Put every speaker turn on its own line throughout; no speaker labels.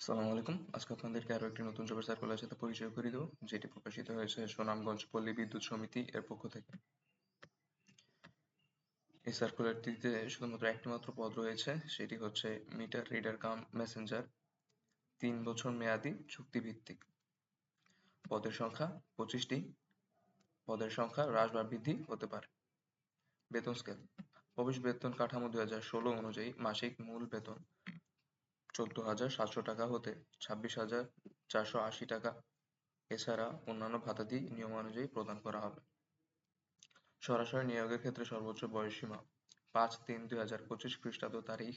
আসসালামু আলাইকুম। আজকে আপনাদেরকে আরও একটি নতুন জবের সার্কুলার সাথে পরিচয় করে দেবো, যেটি প্রকাশিত হয়েছে সুনামগঞ্জ পল্লী বিদ্যুৎ সমিতি এর পক্ষ থেকে। এই সার্কুলারটিতে শুধুমাত্র একটি মাত্র পদ রয়েছে, সেটি হচ্ছে মিটার রিডার কাম মেসেঞ্জার তিন বছর মেয়াদি চুক্তিভিত্তিক। পদের সংখ্যা পঁচিশটি, পদের সংখ্যা হ্রাস বা বৃদ্ধি হতে পারে। বেতন স্কেল প্রবেশ বেতন কাঠামো দুই হাজার ষোলো অনুযায়ী মাসিক মূল বেতন। চোদ্দ হাজার সাতশো টাকা হতে ছাব্বিশ হাজার চারশো আশি টাকা। এছাড়া অন্যান্য ভাতাদি নিয়মানুযায়ী প্রদান করা হবে। সরাসরি নিয়োগের ক্ষেত্রে সর্বোচ্চ বয়সসীমা পাঁচ তিন দুই হাজার পঁচিশ খ্রিস্টাব্দ তারিখ।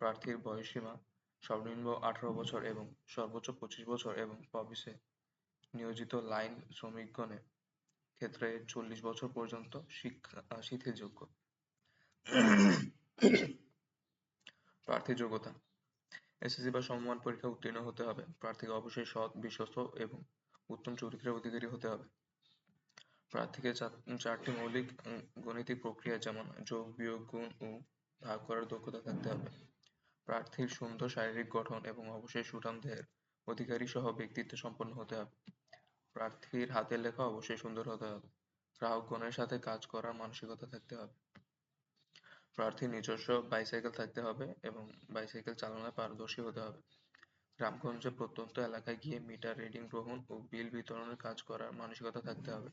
প্রার্থীর বয়সসীমা সর্বনিম্ন আঠারো বছর এবং সর্বোচ্চ পঁচিশ বছর এবং অফিসে নিয়োজিত লাইন শ্রমিকগণের ক্ষেত্রে চল্লিশ বছর পর্যন্ত শিক্ষা শিথিলযোগ্য। প্রার্থী যোগ্যতা এসএসসি বা সমমান পরীক্ষা উত্তীর্ণ হতে হবে। প্রার্থীকে অবশ্যই সৎ, বিশ্বস্ত এবং উত্তম চরিত্রের অধিকারী হতে হবে। প্রার্থীকে চারটি মৌলিক গণিতিক প্রক্রিয়া যেমন যোগ, বিয়োগ, গুণ ও ভাগ করার দক্ষতা থাকতে হবে। প্রার্থীর সুন্দর শারীরিক গঠন এবং অবশ্যই সুঠাম দেহের অধিকারী সহ ব্যক্তিত্ব সম্পন্ন হতে হবে। প্রার্থীর হাতের লেখা অবশ্যই সুন্দর হতে হবে। গ্রাহকগণের সাথে কাজ করার মানসিকতা থাকতে হবে। প্রার্থীর নিজস্ব বাইসাইকেল থাকতে হবে এবং বাইসাইকেল চালানোয় পারদর্শী হতে হবে। গ্রামগঞ্জে প্রত্যন্ত এলাকায় গিয়ে মিটার রিডিং গ্রহণ ও বিল বিতরণের কাজ করার মানসিকতা থাকতে হবে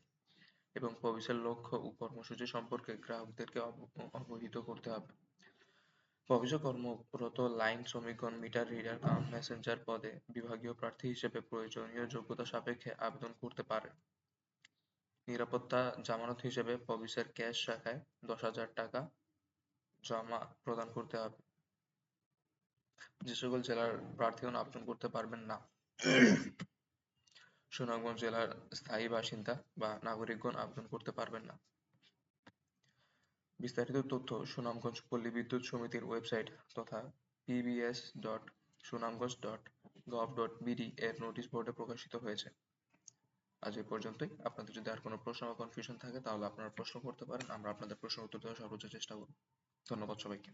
এবং প্রবেশের লক্ষ্য ও কর্মসূচি সম্পর্কে গ্রাহকদেরকে অবহিত করতে হবে। প্রবেশে কর্মরত লাইন শ্রমিকগণ মিটার রিডার কাম মেসেঞ্জার পদে বিভাগীয় প্রার্থী হিসেবে প্রয়োজনীয় যোগ্যতা সাপেক্ষে আবেদন করতে পারে। নিরাপত্তা জামানত হিসেবে প্রবেশের ক্যাশ শাখায় দশ হাজার টাকা জমা প্রদান করতে হবে। যে সকল জেলার প্রার্থীগণ আবেদন করতে পারবেন না। সুনামগঞ্জ জেলার স্থায়ী বাসিন্দা বা নাগরিকগণ আবেদন করতে পারবেন না। বিস্তারিত তথ্য সুনামগঞ্জ পল্লী বিদ্যুৎ সমিতির ওয়েবসাইট তথা PBS dot Sunamganj dot gov dot BD এর নোটিশ বোর্ডে প্রকাশিত হয়েছে। আজ এই পর্যন্তই। আপনাদের যদি আর কোনো প্রশ্ন বা কনফিউশন থাকে, তাহলে আপনারা প্রশ্ন করতে পারেন। আমরা আপনাদের প্রশ্ন উত্তর দেওয়ার সর্বোচ্চ চেষ্টা করব। ধন্যবাদ সবাইকে